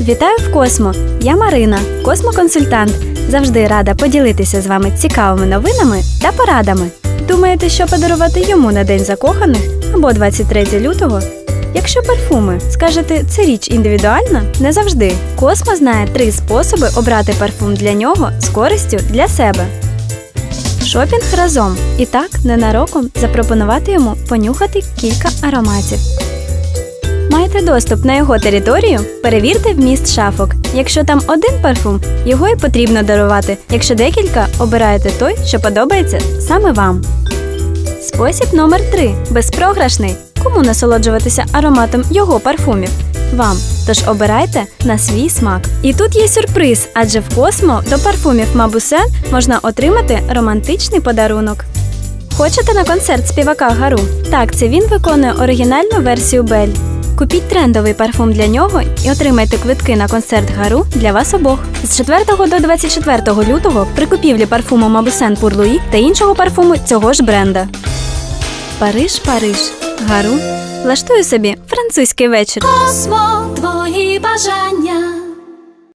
Вітаю в Космо! Я Марина, космоконсультант. Завжди рада поділитися з вами цікавими новинами та порадами. Думаєте, що подарувати йому на День закоханих або 23 лютого? Якщо парфуми, скажете, це річ індивідуальна? Не завжди. Космо знає три способи обрати парфум для нього з користю для себе. Шопінг разом і так ненароком запропонувати йому понюхати кілька ароматів. Маєте доступ на його територію? Перевірте вміст шафок. Якщо там один парфум, його і потрібно дарувати. Якщо декілька, обираєте той, що подобається саме вам. Спосіб номер 3 безпрограшний. Кому насолоджуватися ароматом його парфумів? Вам. Тож обирайте на свій смак. І тут є сюрприз, адже в Космо до парфумів Мабусен можна отримати романтичний подарунок. Хочете на концерт співака Гару? Так, це він виконує оригінальну версію Бель. Купіть трендовий парфум для нього і отримайте квитки на концерт Гару для вас обох. З 4 до 24 лютого при купівлі парфуму Мабусен Пурлуї та іншого парфуму цього ж бренда. Париж, Париж. Гару. Влаштую собі французький вечір. Космо.